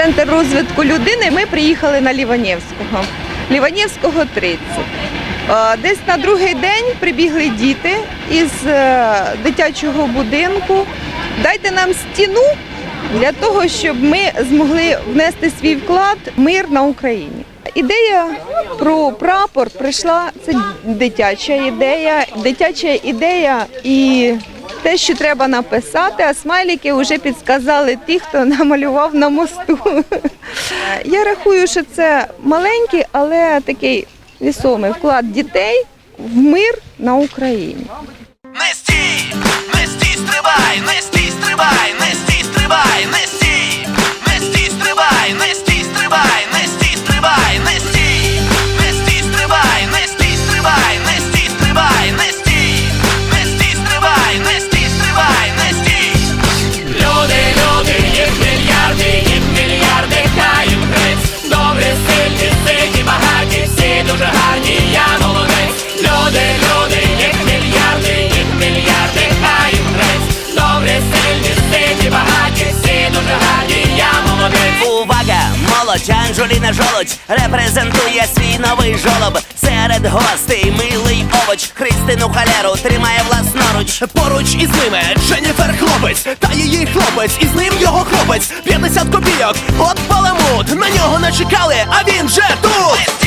центр розвитку людини. Ми приїхали на Ліванівського. Ліванівського 30. Е, Десь на другий день прибігли діти із е, дитячого будинку. Дайте нам стіну для того, щоб ми змогли внести свій вклад в мир на Україні. Ідея про прапор прийшла це дитяча ідея, дитяча ідея і те, що треба написати, а смайлики вже підсказали ті, хто намалював на мосту. Я рахую, що це маленький, але такий вісомий вклад дітей в мир на Україні. Не стій, не стій, стрибай, не Молодь Анжеліна Жолодь репрезентує свій новий жолоб. Серед гостей милий овоч Христину халеру тримає власноруч. Поруч із ними Дженніфер хлопець, та її хлопець, і з ним його хлопець. 50 копійок, от паламут. на нього не чекали, а він вже тут.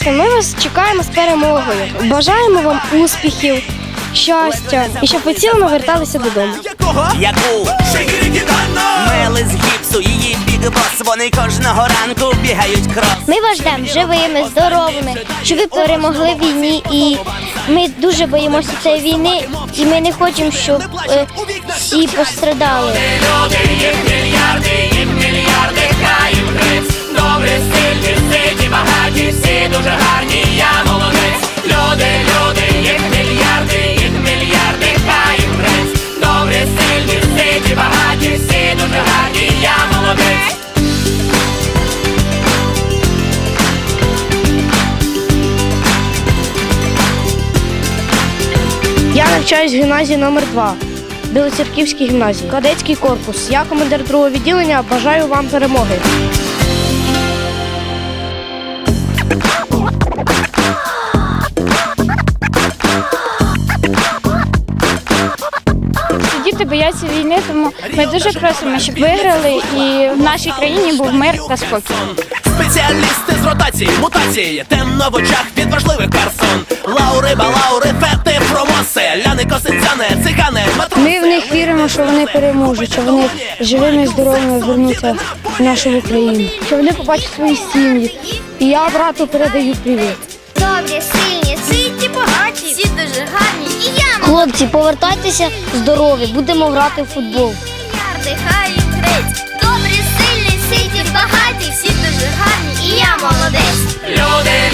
Стрибай, ми вас чекаємо з перемогою. Бажаємо вам успіхів, щастя і щоб ви цілими верталися додому. Яку мели з гіпсу, її бігбос, вони кожного ранку бігають крос. Ми вас ждемо живими, здоровими, щоб ви перемогли війні. І ми дуже боїмося цієї війни, і ми не хочемо, щоб е, всі пострадали. Навчаюсь в гімназії номер 2 Білоцерківській гімназії, кадетський корпус. Я командир другого відділення. Бажаю вам перемоги. Діти бояться війни, тому ми дуже просимо, щоб виграли і в нашій країні був мир та спокій. Спеціалісти з ротації, мутації, темно в очах від важливих персон. Лаури, балаури, фети, промоси, ляни, косинцяни, цигани, матроси. Ми в них віримо, що вони переможуть, що вони живими і здоровими вернуться в нашу Україну, що вони побачать свої сім'ї. І я брату передаю привіт. Добрі, сильні, ситі, багаті, всі дуже гарні. І я Хлопці, повертайтеся здорові, будемо грати в футбол. мільярди, хай грець. Добрі, сильні, ситі, багаті, всі дуже гарні. І я молодець. Люди,